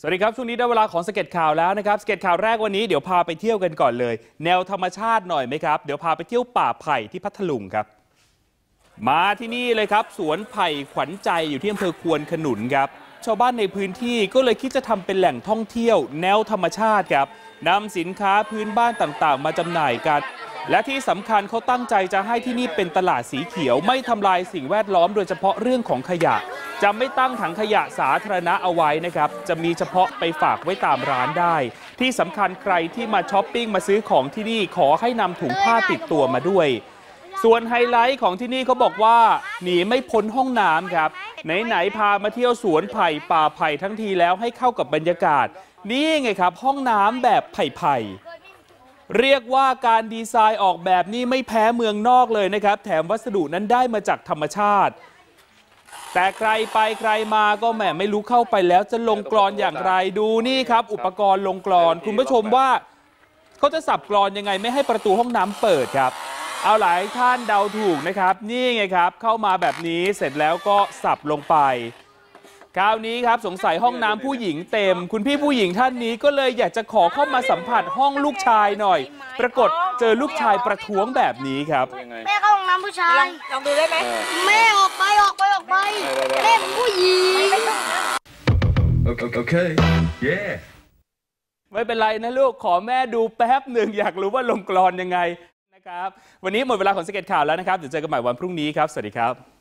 สวัสดีครับ ช่วงนี้ได้เวลาของสเก็ตข่าวแล้วนะครับสเก็ตข่าวแรกวันนี้เดี๋ยวพาไปเที่ยวกันก่อนเลย แนวธรรมชาติหน่อยไหมครับ เดี๋ยวพาไปเที่ยวป่าไผ่ที่พัทลุงครับ มาที่นี่เลยครับ สวนไผ่ขวัญใจอยู่ที่อำเภอควนขนุนครับชาวบ้านในพื้นที่ก็เลยคิดจะทำเป็นแหล่งท่องเที่ยว แนวธรรมชาติครับนำสินค้าพื้นบ้านต่างๆ มาจำหน่ายกันและที่สำคัญเขาตั้งใจจะให้ที่นี่เป็นตลาดสีเขียว ไม่ทำลายสิ่งแวดล้อมโดยเฉพาะเรื่องของขยะ จะไม่ตั้งถังขยะสาธารณะเอาไว้นะครับ จะมีเฉพาะไปฝากไว้ตามร้านได้ ที่สำคัญใครที่มาช้อปปิ้งมาซื้อของที่นี่ขอให้นำถุงผ้าติดตัวมาด้วย ส่วนไฮไลท์ของที่นี่เขาบอกว่าหนีไม่พ้นห้องน้ำครับไหนๆพามาเที่ยวสวนไผ่ป่าไผ่ทั้งทีแล้วให้เข้ากับบรรยากาศ นี่ไงครับ ห้องน้ำแบบไผ่ๆเรียกว่าการดีไซน์ออกแบบนี้ไม่แพ้เมืองนอกเลยนะครับ แถมวัสดุนั้นได้มาจากธรรมชาติ แต่ใครไปใครมาก็แหมไม่รู้เข้าไปแล้วจะลงกรอนอย่างไรดูนี่ครับ อุปกรณ์ลงกรอน คุณผู้ชมว่าเขาจะสับกรอนยังไงไม่ให้ประตูห้องน้ำเปิดครับ เอาหลายท่านเดาถูกนะครับ นี่ไงครับ เข้ามาแบบนี้เสร็จแล้วก็สับลงไปคราวนี้ครับสงสัยห้องน้ำผู้หญิงเต็ม คุณพี่ผู้หญิงท่านนี้ก็เลยอยากจะขอเข้ามาสัมผัสห้องลูกชายหน่อย ปรากฏเจอลูกชายประท้วงแบบนี้ครับ ยังไงแม่เข้าห้องน้ำผู้ชาลอย งลองดูได้ไหมเออ แม่ออกไปออกไปออกไป แม่เป็นผู้หญิง Okay, okay. Yeah. ไม่เป็นไรนะลูก ขอแม่ดูแป๊บหนึ่งอยากรู้ว่าลงกรอนยังไงนะครับ วันนี้หมดเวลาของสเก็ตข่าวแล้วนะครับ เดี๋ยวเจอกันใหม่วันพรุ่งนี้ครับ สวัสดีครับ